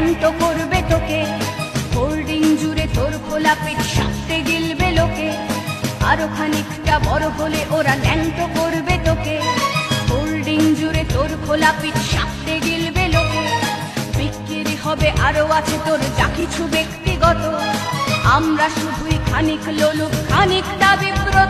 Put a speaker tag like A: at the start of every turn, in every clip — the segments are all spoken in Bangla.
A: ওরা করবে তোকে। হোল্ডিং জুড়ে তোর খোলা পিঠ সাপতে গিলবে লোকে। আরও খানিকটা বড় হলে ওরা ন্যাংটো করবে তোকে। হোল্ডিং জুড়ে তোর খোলা পিঠ সাপতে গিলবে লোকে। বিক্রি হবে আরও আছে তোর যা কিছু ব্যক্তিগত। আমরা শুধুই খানিক লোলুপ, খানিকটা বিব্রত।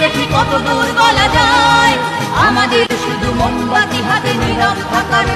A: দেখি কত দূর বলা যায়। আমাদের শুধু মোমবাতি হাতে নীরব থাকার